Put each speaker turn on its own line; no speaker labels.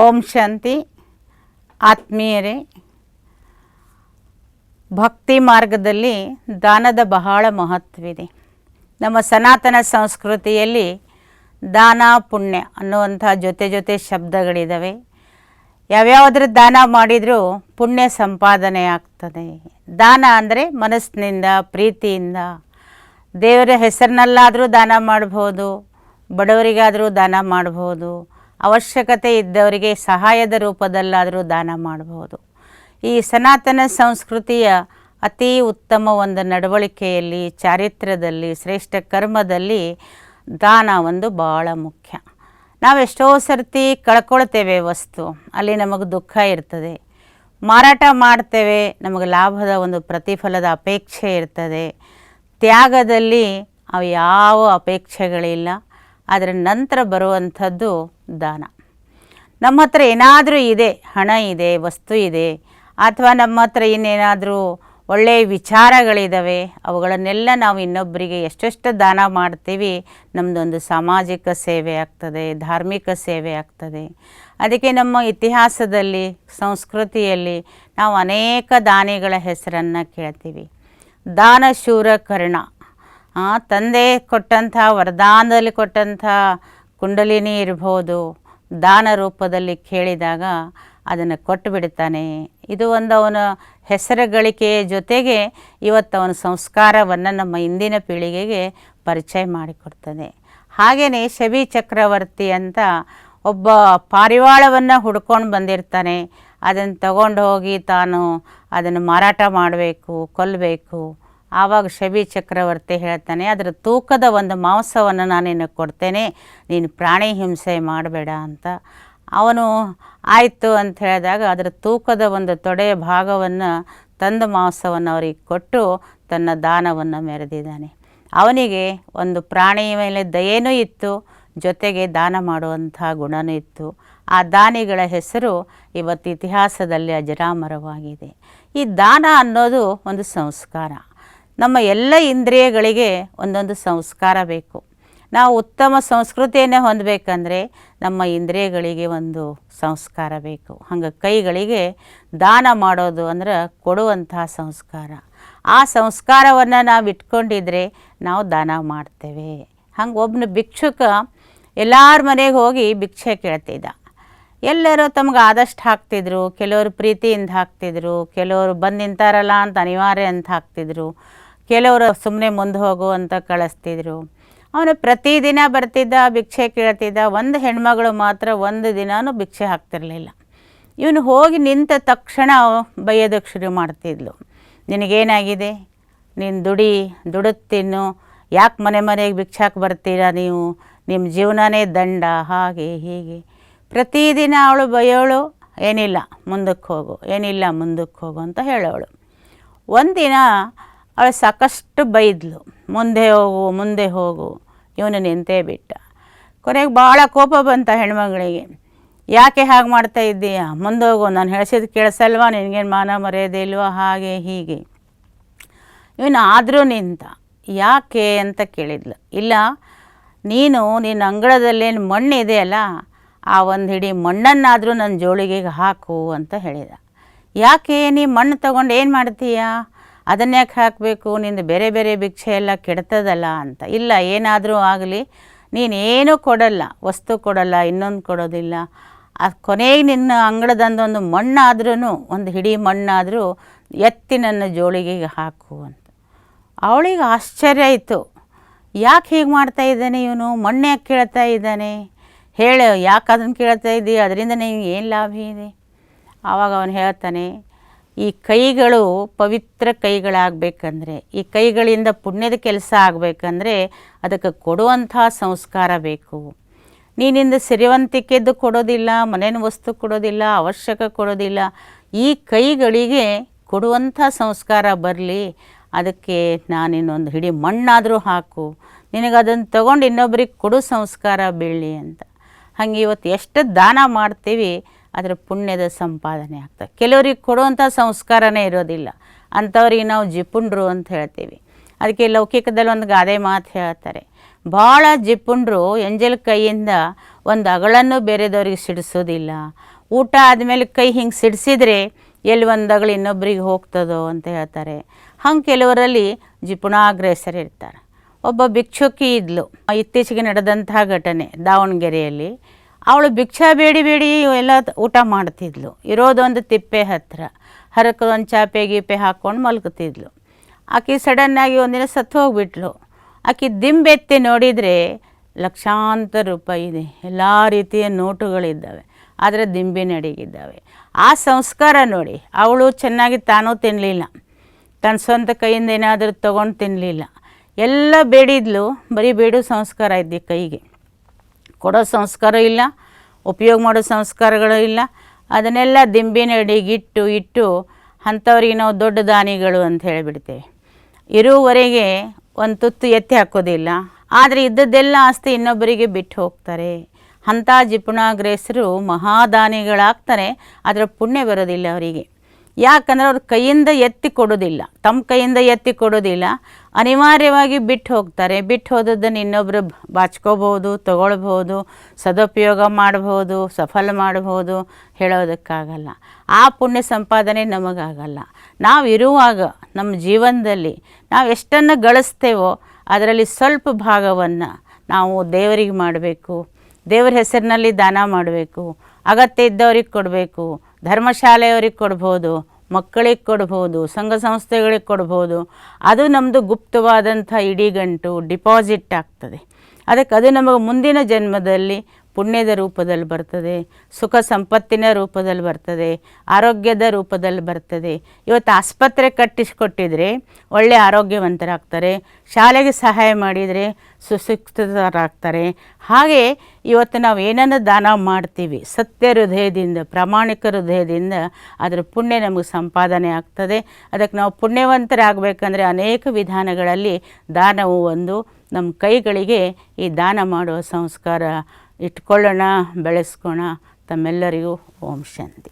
ಓಂ ಶಾಂತಿ. ಆತ್ಮೀಯರೇ, ಭಕ್ತಿ ಮಾರ್ಗದಲ್ಲಿ ದಾನದ ಬಹಳ ಮಹತ್ವವಿದೆ. ನಮ್ಮ ಸನಾತನ ಸಂಸ್ಕೃತಿಯಲ್ಲಿ ದಾನ, ಪುಣ್ಯ ಅನ್ನುವಂಥ ಜೊತೆ ಜೊತೆ ಶಬ್ದಗಳಿದ್ದಾವೆ ಯಾವ್ಯಾವುದ್ರ ದಾನ ಮಾಡಿದರೂ ಪುಣ್ಯ ಸಂಪಾದನೆ ಆಗ್ತದೆ. ದಾನ ಅಂದರೆ ಮನಸ್ಸಿನಿಂದ, ಪ್ರೀತಿಯಿಂದ. ದೇವರ ಹೆಸರಿನಲ್ಲಾದರೂ ದಾನ ಮಾಡ್ಬೋದು, ಬಡವರಿಗಾದರೂ ದಾನ ಮಾಡ್ಬೋದು. ಅವಶ್ಯಕತೆ ಇದ್ದವರಿಗೆ ಸಹಾಯದ ರೂಪದಲ್ಲಾದರೂ ದಾನ ಮಾಡಬಹುದು. ಈ ಸನಾತನ ಸಂಸ್ಕೃತಿಯ ಅತಿ ಉತ್ತಮ ಒಂದು ನಡವಳಿಕೆಯಲ್ಲಿ, ಚಾರಿತ್ರ್ಯದಲ್ಲಿ, ಶ್ರೇಷ್ಠ ಕರ್ಮದಲ್ಲಿ ದಾನ ಒಂದು ಭಾಳ ಮುಖ್ಯ. ನಾವೆಷ್ಟೋ ಸರ್ತಿ ಕಳ್ಕೊಳ್ತೇವೆ ವಸ್ತು, ಅಲ್ಲಿ ನಮಗೆ ದುಃಖ ಇರ್ತದೆ. ಮಾರಾಟ ಮಾಡ್ತೇವೆ, ನಮಗೆ ಲಾಭದ ಒಂದು ಪ್ರತಿಫಲದ ಅಪೇಕ್ಷೆ ಇರ್ತದೆ. ತ್ಯಾಗದಲ್ಲಿ ಅವು ಯಾವ ಅಪೇಕ್ಷೆಗಳಿಲ್ಲ. ಅದರ ನಂತರ ಬರುವಂಥದ್ದು ದಾನ. ನಮ್ಮ ಹತ್ರ ಏನಾದರೂ ಇದೆ, ಹಣ ಇದೆ, ವಸ್ತು ಇದೆ, ಅಥವಾ ನಮ್ಮ ಹತ್ರ ಇನ್ನೇನಾದರೂ ಒಳ್ಳೆಯ ವಿಚಾರಗಳಿದ್ದಾವೆ ಅವುಗಳನ್ನೆಲ್ಲ ನಾವು ಇನ್ನೊಬ್ಬರಿಗೆ ಎಷ್ಟೆಷ್ಟು ದಾನ ಮಾಡ್ತೀವಿ ನಮ್ಮದೊಂದು ಸಾಮಾಜಿಕ ಸೇವೆ ಆಗ್ತದೆ, ಧಾರ್ಮಿಕ ಸೇವೆ ಆಗ್ತದೆ. ಅದಕ್ಕೆ ನಮ್ಮ ಇತಿಹಾಸದಲ್ಲಿ, ಸಂಸ್ಕೃತಿಯಲ್ಲಿ ನಾವು ಅನೇಕ ದಾನಿಗಳ ಹೆಸರನ್ನು ಕೇಳ್ತೀವಿ. ದಾನಶೂರ ಕರ್ಣ ತಂದೆ ಕೊಟ್ಟಂಥ ವರದಾನದಲ್ಲಿ ಕೊಟ್ಟಂಥ ಕುಂಡಲಿನಿ ಇರ್ಬೋದು ದಾನ ರೂಪದಲ್ಲಿ ಕೇಳಿದಾಗ ಅದನ್ನು ಕೊಟ್ಟು ಬಿಡ್ತಾನೆ ಇದು ಒಂದು ಅವನ ಹೆಸರು ಗಳಿಕೆಯ ಜೊತೆಗೆ ಇವತ್ತು ಅವನ ಸಂಸ್ಕಾರವನ್ನು ನಮ್ಮ ಇಂದಿನ ಪೀಳಿಗೆಗೆ ಪರಿಚಯ ಮಾಡಿಕೊಡ್ತದೆ. ಹಾಗೆಯೇ ಶಬಿ ಚಕ್ರವರ್ತಿ ಅಂತ ಒಬ್ಬ ಪಾರಿವಾಳವನ್ನು ಹುಡ್ಕೊಂಡು ಬಂದಿರ್ತಾನೆ. ಅದನ್ನು ತಗೊಂಡು ಹೋಗಿ ತಾನು ಅದನ್ನು ಮಾರಾಟ ಮಾಡಬೇಕು, ಕೊಲ್ಲಬೇಕು. ಆವಾಗ ಶಬಿ ಚಕ್ರವರ್ತಿ ಹೇಳ್ತಾನೆ, ಅದರ ತೂಕದ ಒಂದು ಮಾಂಸವನ್ನು ನಾನು ನಿನಗೆ ಕೊಡ್ತೇನೆ, ನೀನು ಪ್ರಾಣಿ ಹಿಂಸೆ ಮಾಡಬೇಡ ಅಂತ. ಅವನು, ಆಯಿತು ಅಂತ ಹೇಳಿದಾಗ ಅದರ ತೂಕದ ಒಂದು ತೊಡೆಯ ಭಾಗವನ್ನು ತಂದ ಮಾಂಸವನ್ನು ಅವರಿಗೆ ಕೊಟ್ಟು ತನ್ನ ದಾನವನ್ನು ಮೆರೆದಿದ್ದಾನೆ. ಅವನಿಗೆ ಒಂದು ಪ್ರಾಣಿಯ ಮೇಲೆ ದಯೆನೂ ಇತ್ತು, ಜೊತೆಗೆ ದಾನ ಮಾಡುವಂಥ ಗುಣನೂ ಇತ್ತು. ಆ ದಾನಿಗಳ ಹೆಸರು ಇವತ್ತು ಇತಿಹಾಸದಲ್ಲಿ ಅಜರಾಮರವಾಗಿದೆ. ಈ ದಾನ ಅನ್ನೋದು ಒಂದು ಸಂಸ್ಕಾರ. ನಮ್ಮ ಎಲ್ಲ ಇಂದ್ರಿಯಗಳಿಗೆ ಒಂದೊಂದು ಸಂಸ್ಕಾರ ಬೇಕು. ನಾವು ಉತ್ತಮ ಸಂಸ್ಕೃತಿಯನ್ನೇ ಹೊಂದಬೇಕಂದ್ರೆ ನಮ್ಮ ಇಂದ್ರಿಯಗಳಿಗೆ ಒಂದು ಸಂಸ್ಕಾರ ಬೇಕು. ಹಂಗೆ ಕೈಗಳಿಗೆ ದಾನ ಮಾಡೋದು ಅಂದ್ರೆ ಕೊಡುವಂತಹ ಸಂಸ್ಕಾರ. ಆ ಸಂಸ್ಕಾರವನ್ನು ನಾವು ಇಟ್ಕೊಂಡಿದ್ರೆ ನಾವು ದಾನ ಮಾಡ್ತೇವೆ. ಹಂಗೆ ಒಬ್ಬನ ಭಿಕ್ಷುಕ ಎಲ್ಲರ ಮನೆಗೆ ಹೋಗಿ ಭಿಕ್ಷೆ ಕೇಳ್ತಿದ್ದ. ಎಲ್ಲರೂ ತಮ್ಗೆ ಆದಷ್ಟು ಹಾಕ್ತಿದ್ರು. ಕೆಲವರು ಪ್ರೀತಿಯಿಂದ ಹಾಕ್ತಿದ್ರು. ಕೆಲವರು ಬಂದು ನಿಂತಾರಲ್ಲ ಅಂತ ಅನಿವಾರ್ಯ ಅಂತ ಹಾಕ್ತಿದ್ರು. ಕೆಲವರು ಸುಮ್ಮನೆ ಮುಂದೆ ಹೋಗು ಅಂತ ಕಳಿಸ್ತಿದ್ರು. ಅವನು ಪ್ರತಿದಿನ ಬರ್ತಿದ್ದ, ಭಿಕ್ಷೆ ಕೇಳ್ತಿದ್ದ, ಒಂದು ಹೆಣ್ಮಗಳು ಮಾತ್ರ ಒಂದು ದಿನಾನೂ ಭಿಕ್ಷೆ ಹಾಕ್ತಿರಲಿಲ್ಲ. ಇವನು ಹೋಗಿ ನಿಂತ ತಕ್ಷಣ ಬೈಯೋದಕ್ಕೆ ಶುರು ಮಾಡ್ತಿದ್ಲು. ನಿನಗೇನಾಗಿದೆ? ನೀನು ದುಡಿ ದುಡುತ್ತಿನ್ನು ತಿನ್ನು. ಯಾಕೆ ಮನೆ ಮನೆಗೆ ಭಿಕ್ಷಾಕ್ ಬರ್ತೀರಾ ನೀವು? ನಿಮ್ಮ ಜೀವನನೇ ದಂಡ. ಹಾಗೆ, ಹೀಗೆ. ಪ್ರತಿದಿನ ಅವಳು ಬೈಯೋಳು, ಏನಿಲ್ಲ, ಮುಂದಕ್ಕೆ ಹೋಗು, ಏನಿಲ್ಲ, ಮುಂದಕ್ಕೆ ಹೋಗು ಅಂತ ಹೇಳೋಳು. ಒಂದಿನ ಅವಳು ಸಾಕಷ್ಟು ಬೈದ್ಲು, ಮುಂದೆ ಹೋಗು ಮುಂದೆ ಹೋಗು, ಇವನು ನಿಂತೇ ಬಿಟ್ಟ. ಕೊನೆಗೆ ಭಾಳ ಕೋಪ ಬಂತ ಹೆಣ್ಮಗಳಿಗೆ. ಯಾಕೆ ಹಾಗೆ ಮಾಡ್ತಾ ಇದ್ದೀಯ? ಮುಂದೆ ಹೋಗು, ನಾನು ಹೇಳಿಸಿದ್ದು ಕೇಳಿಸಲ್ವಾ? ನಿನಗೇನು ಮಾನ ಮರ್ಯಾದೆ ಇಲ್ವಾ? ಹಾಗೆ, ಹೀಗೆ. ಇವನು ಆದರೂ ನಿಂತ. ಯಾಕೆ? ಅಂತ ಕೇಳಿದ್ಲು. ಇಲ್ಲ, ನೀನು ನಿನ್ನ ಅಂಗಳದಲ್ಲೇನು ಮಣ್ಣಿದೆಯಲ್ಲ ಆ ಒಂದು ಹಿಡಿ ಮಣ್ಣನ್ನಾದರೂ ನನ್ನ ಜೋಳಿಗೆ ಹಾಕು, ಅಂತ ಹೇಳಿದ. ಯಾಕೆ? ನೀ ಮಣ್ಣು ತಗೊಂಡು ಏನು ಮಾಡ್ತೀಯಾ? ಅದನ್ನ ಯಾಕೆ ಹಾಕಬೇಕು? ನಿಂದು ಬೇರೆ ಬೇರೆ ಭಿಕ್ಷೆ ಎಲ್ಲ ಕೆಡ್ತದಲ್ಲ ಅಂತ. ಇಲ್ಲ, ಏನಾದರೂ ಆಗಲಿ, ನೀನೇನೂ ಕೊಡಲ್ಲ, ವಸ್ತು ಕೊಡಲ್ಲ, ಇನ್ನೊಂದು ಕೊಡೋದಿಲ್ಲ. ಆ ಕೊನೆಗೆ ನಿನ್ನ ಅಂಗಳದಂದೊಂದು ಮಣ್ಣಾದ್ರೂ ಒಂದು ಹಿಡಿ ಮಣ್ಣಾದರೂ ಎತ್ತಿ ನನ್ನ ಜೋಳಿಗೆಗೆ ಹಾಕು ಅಂತ. ಅವಳಿಗೆ ಆಶ್ಚರ್ಯ ಆಯಿತು. ಯಾಕೆ ಹೀಗೆ ಮಾಡ್ತಾ ಇದ್ದಾನೆ ಇವನು? ಮಣ್ಣು ಯಾಕೆ ಕೇಳ್ತಾ ಇದ್ದಾನೆ? ಹೇಳು, ಯಾಕೆ ಅದನ್ನು ಕೇಳ್ತಾ ಇದ್ದೀಯ ಅದರಿಂದ ನಿನಗೆ ಏನು ಲಾಭ ಇದೆ? ಆವಾಗ ಅವನು ಹೇಳ್ತಾನೆ ಈ ಕೈಗಳು ಪವಿತ್ರ ಕೈಗಳಾಗಬೇಕಂದ್ರೆ, ಈ ಕೈಗಳಿಂದ ಪುಣ್ಯದ ಕೆಲಸ ಆಗಬೇಕಂದ್ರೆ ಅದಕ್ಕೆ ಕೊಡುವಂಥ ಸಂಸ್ಕಾರ ಬೇಕು. ನೀನಿಂದ ಸಿರಿವಂತಿಕೆದ್ದು ಕೊಡೋದಿಲ್ಲ ಮನೇನ ವಸ್ತು ಕೊಡೋದಿಲ್ಲ, ಅವಶ್ಯಕ ಕೊಡೋದಿಲ್ಲ, ಈ ಕೈಗಳಿಗೆ ಕೊಡುವಂಥ ಸಂಸ್ಕಾರ ಬರಲಿ. ಅದಕ್ಕೆ ನಾನಿನ್ನೊಂದು ಹಿಡಿ ಮಣ್ಣಾದರೂ ಹಾಕು, ನಿನಗದನ್ನು ತಗೊಂಡು ಇನ್ನೊಬ್ರಿಗೆ ಕೊಡು ಸಂಸ್ಕಾರ ಬೀಳಲಿ ಅಂತ. ಹಂಗೆ ಇವತ್ತು ಎಷ್ಟು ದಾನ ಮಾಡ್ತೀವಿ ಅದರ ಪುಣ್ಯದ ಸಂಪಾದನೆ ಆಗ್ತದೆ. ಕೆಲವರಿಗೆ ಕೊಡುವಂಥ ಸಂಸ್ಕಾರನೇ ಇರೋದಿಲ್ಲ. ಅಂಥವ್ರಿಗೆ ನಾವು ಜಿಪುಂಡ್ರು ಅಂತ ಹೇಳ್ತೀವಿ. ಅದಕ್ಕೆ ಲೌಕಿಕದಲ್ಲಿ ಒಂದು ಗಾದೆ ಮಾತು ಹೇಳ್ತಾರೆ. ಭಾಳ ಜಿಪುಂಡ್ರು ಎಂಜಲ್ ಕೈಯಿಂದ ಒಂದು ಅಗಳನ್ನು ಬೇರೆದವ್ರಿಗೆ ಸಿಡಿಸೋದಿಲ್ಲ. ಊಟ ಆದಮೇಲೆ ಕೈ ಹಿಂಗೆ ಸಿಡಿಸಿದ್ರೆ ಎಲ್ಲಿ ಒಂದು ಅಗಳು ಇನ್ನೊಬ್ಬರಿಗೆ ಹೋಗ್ತದೋ ಅಂತ ಹೇಳ್ತಾರೆ. ಹಂಗೆ ಕೆಲವರಲ್ಲಿ ಜಿಪುಣಾಗ್ರಹಸರು ಇರ್ತಾರೆ. ಒಬ್ಬ ಭಿಕ್ಷುಕಿ ಇದ್ಲು. ಇತ್ತೀಚೆಗೆ ನಡೆದಂತಹ ಘಟನೆ ದಾವಣಗೆರೆಯಲ್ಲಿ. ಅವಳು ಭಿಕ್ಷಾ ಬೇಡಿ ಬೇಡಿ ಎಲ್ಲ ಊಟ ಮಾಡ್ತಿದ್ಲು. ಇರೋದೊಂದು ತಿಪ್ಪೆ ಹತ್ರ. ಹರಕದೊಂದು ಚಾಪೆ ಗೀಪೆ ಹಾಕ್ಕೊಂಡು ಮಲಗುತ್ತಿದ್ಲು. ಆಕೆ ಸಡನ್ನಾಗಿ ಒಂದಿನ ಸತ್ತು ಹೋಗ್ಬಿಟ್ಲು. ಆಕೆ ದಿಂಬೆತ್ತಿ ನೋಡಿದರೆ ಲಕ್ಷಾಂತರ ರೂಪಾಯಿ ಇದೆ. ಎಲ್ಲ ರೀತಿಯ ನೋಟುಗಳಿದ್ದಾವೆ. ಆದರೆ ದಿಂಬೆ ನಡಿಗಿದ್ದಾವೆ. ಆ ಸಂಸ್ಕಾರ ನೋಡಿ, ಅವಳು ಚೆನ್ನಾಗಿ ತಾನೂ ತಿನ್ನಲಿಲ್ಲ ತನ್ನ ಸ್ವಂತ ಕೈಯಿಂದ ಏನಾದರೂ ತೊಗೊಂಡು ತಿನ್ನಲಿಲ್ಲ ಎಲ್ಲ ಬೇಡಿದ್ಲು. ಬರೀ ಬೇಡು ಸಂಸ್ಕಾರ ಇದ್ದೆ ಕೈಗೆ. ಕೊಡೋ ಸಂಸ್ಕಾರ ಇಲ್ಲ, ಉಪಯೋಗ ಮಾಡೋ ಸಂಸ್ಕಾರಗಳು ಇಲ್ಲ. ಅದನ್ನೆಲ್ಲ ದಿಂಬಿನ ಇಟ್ಟು ಅಂಥವ್ರಿಗೆ ನಾವು ದೊಡ್ಡ ದಾನಿಗಳು ಅಂತ ಹೇಳಿಬಿಡ್ತೇವೆ. ಇರುವವರೆಗೆ ಒಂದು ತುತ್ತು ಎತ್ತಿ ಹಾಕೋದಿಲ್ಲ. ಆದರೆ ಇದ್ದದ್ದೆಲ್ಲ ಆಸ್ತಿ ಇನ್ನೊಬ್ಬರಿಗೆ ಬಿಟ್ಟು ಹೋಗ್ತಾರೆ. ಅಂಥ ಜಿಪುಣಾಗ್ರೇಸರು ಮಹಾದಾನಿಗಳಾಗ್ತಾರೆ. ಅದರ ಪುಣ್ಯ ಬರೋದಿಲ್ಲ ಅವರಿಗೆ. ಯಾಕಂದ್ರೆ ಅವ್ರ ಕೈಯಿಂದ ಎತ್ತಿ ಕೊಡೋದಿಲ್ಲ. ತಮ್ಮ ಕೈಯಿಂದ ಎತ್ತಿ ಕೊಡೋದಿಲ್ಲ. ಅನಿವಾರ್ಯವಾಗಿ ಬಿಟ್ಟು ಹೋಗ್ತಾರೆ. ಬಿಟ್ಟು ಹೋದದ್ದನ್ನು ಇನ್ನೊಬ್ಬರು ಬಾಚ್ಕೋಬೋದು ತಗೊಳ್ಬೋದು ಸದುಪಯೋಗ ಮಾಡ್ಬೋದು ಸಫಲ ಮಾಡ್ಬೋದು ಹೇಳೋದಕ್ಕಾಗಲ್ಲ. ಆ ಪುಣ್ಯ ಸಂಪಾದನೆ ನಮಗಾಗಲ್ಲ. ನಾವು ಇರುವಾಗ ನಮ್ಮ ಜೀವನದಲ್ಲಿ ನಾವು ಎಷ್ಟನ್ನು ಗಳಿಸ್ತೇವೋ ಅದರಲ್ಲಿ ಸ್ವಲ್ಪ ಭಾಗವನ್ನು ನಾವು ದೇವರಿಗೆ ಮಾಡಬೇಕು. ದೇವರ ಹೆಸರಿನಲ್ಲಿ ದಾನ ಮಾಡಬೇಕು. ಅಗತ್ಯ ಇದ್ದವ್ರಿಗೆ ಕೊಡಬೇಕು. ಧರ್ಮಶಾಲೆಯವ್ರಿಗೆ ಕೊಡ್ಬೋದು, ಮಕ್ಕಳಿಗೆ ಕೊಡ್ಬೋದು, ಸಂಘ ಸಂಸ್ಥೆಗಳಿಗೆ ಕೊಡ್ಬೋದು. ಅದು ನಮ್ಮದು ಗುಪ್ತವಾದಂಥ ಇಡಿಗಂಟು ಡಿಪಾಸಿಟ್ ಆಗ್ತದೆ. ಅದಕ್ಕೆ ಅದು ನಮಗೆ ಮುಂದಿನ ಜನ್ಮದಲ್ಲಿ ಪುಣ್ಯದ ರೂಪದಲ್ಲಿ ಬರ್ತದೆ, ಸುಖ ಸಂಪತ್ತಿನ ರೂಪದಲ್ಲಿ ಬರ್ತದೆ, ಆರೋಗ್ಯದ ರೂಪದಲ್ಲಿ ಬರ್ತದೆ. ಇವತ್ತು ಆಸ್ಪತ್ರೆ ಕಟ್ಟಿಸಿಕೊಟ್ಟಿದ್ರೆ ಒಳ್ಳೆಯ ಆರೋಗ್ಯವಂತರಾಗ್ತಾರೆ, ಶಾಲೆಗೆ ಸಹಾಯ ಮಾಡಿದರೆ ಸುಶಿಕ್ಷಿತರಾಗ್ತಾರೆ. ಹಾಗೆ ಇವತ್ತು ನಾವು ಏನನ್ನು ದಾನ ಮಾಡ್ತೀವಿ? ಸತ್ಯ ಹೃದಯದಿಂದ, ಪ್ರಾಮಾಣಿಕ ಹೃದಯದಿಂದ ಅದರ ಪುಣ್ಯ ನಮಗೆ ಸಂಪಾದನೆ ಆಗ್ತದೆ. ಅದಕ್ಕೆ ನಾವು ಪುಣ್ಯವಂತರಾಗಬೇಕಂದ್ರೆ ಅನೇಕ ವಿಧಾನಗಳಲ್ಲಿ ದಾನವು ಒಂದು. ನಮ್ಮ ಕೈಗಳಿಗೆ ಈ ದಾನ ಮಾಡುವ ಸಂಸ್ಕಾರ ಇಟ್ಕೊಳ್ಳೋಣ ಬೆಳೆಸ್ಕೋಣ. ತಮ್ಮೆಲ್ಲರಿಗೂ ಓಂ ಶಾಂತಿ.